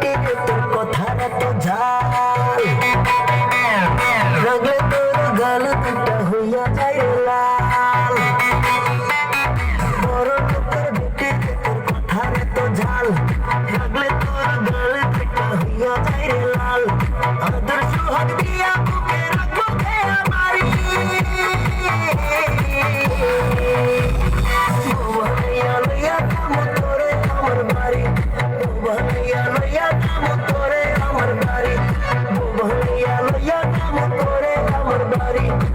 टिकता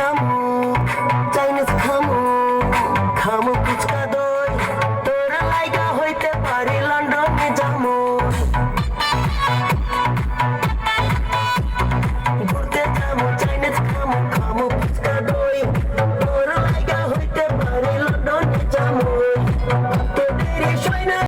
খামু চাইনিজ খামু খামু ফুচকা দই।